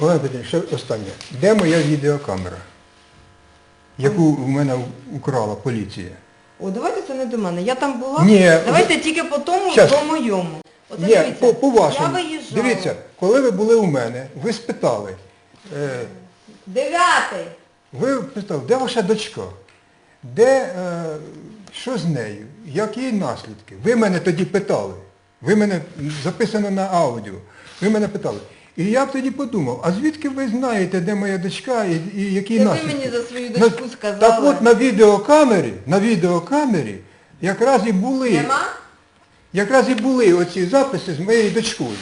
Олена Петрівна, ще останнє. Де моя відеокамера? Яку в мене украла поліція? О, давайте це не до мене. Я там була. Ні, Давайте тільки по тому, Щас. по моєму. Оце Ні, дивіться, по, по вашому. Я виїжджала. Дивіться, коли ви були у мене, ви спитали, е, Дев'ятий. ви питали, де ваша дочка? Де, е, що з нею? Які наслідки? Ви мене тоді питали. Ви мене записано на аудіо. Ви мене питали. І я б тоді подумав, а звідки ви знаєте, де моя дочка і, і які Це ви мені за свою дочку сказали. Так от на відеокамері, на відеокамері якраз і були. Нема? Якраз і були оці записи з моєю дочкою.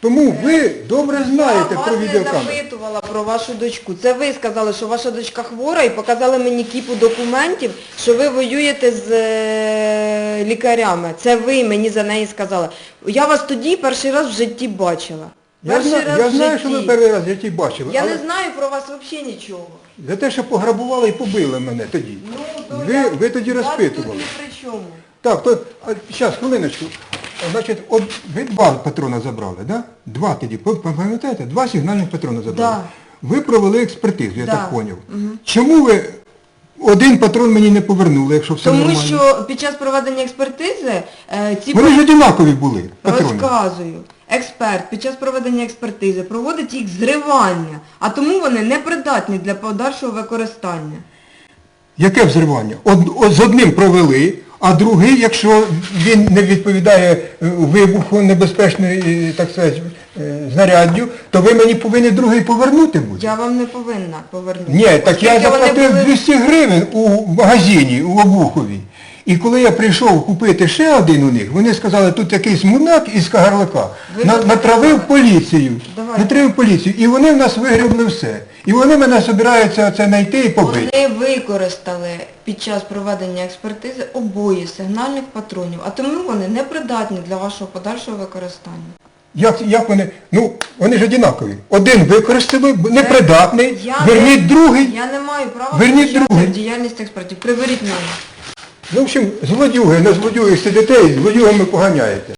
Тому ви добре знаєте я про вас не запитувала про вашу дочку. Це ви сказали, що ваша дочка хвора і показали мені кіпу документів, що ви воюєте з е, лікарями. Це ви мені за неї сказали. Я вас тоді перший раз в житті бачила. Я, Перший зна- раз я в знаю, що житті. ви перший раз в житті бачили, Я але не знаю про вас взагалі нічого. за те, що пограбували і побили мене тоді. Ну, то ви, я- ви тоді вас розпитували. тут ні при чому. Так, то зараз, хвилиночку. Значить, от ви два патрона забрали, да? Два тоді, пам- пам- пам'ятаєте? Два сигнальних патрона забрали. Да. Ви провели експертизу, я Да. так поняв. Чому ви один патрон мені не повернули, якщо все Тому нормально? що під час проведення експертизи е, ці Вони ж одинакові були, патрони. Розказую. Експерт під час проведення експертизи проводить їх зривання, а тому вони непридатні для подальшого використання. Яке взривання? Од, з одним провели, а другий, якщо він не відповідає е, вибуху небезпечної, е, так сказати, е, знаряддю, то ви мені повинні другий повернути будете. Я вам не повинна повернути. Ні, так я Оскільки вони заплатив були- 200 гривень у магазині, у Обухові. І коли я прийшов купити ще один у них, вони сказали, тут якийсь мунак із Кагарлика на, натравив поліцію. Давайте. Натравив поліцію. І вони в нас вигребли все. І вони мене збираються це знайти і побити. Вони використали під час проведення експертизи обоє сигнальних патронів, а тому вони непридатні для вашого подальшого використання. Як, як вони? Ну, вони ж одинакові. Один використали, б- непридатний, Я верніть не- другий. Я не маю права Верніть другий. діяльність експертів. Приберіть мене. Ну, в общем, злодюги, на злодюги сидите і злодюгами поганяєте.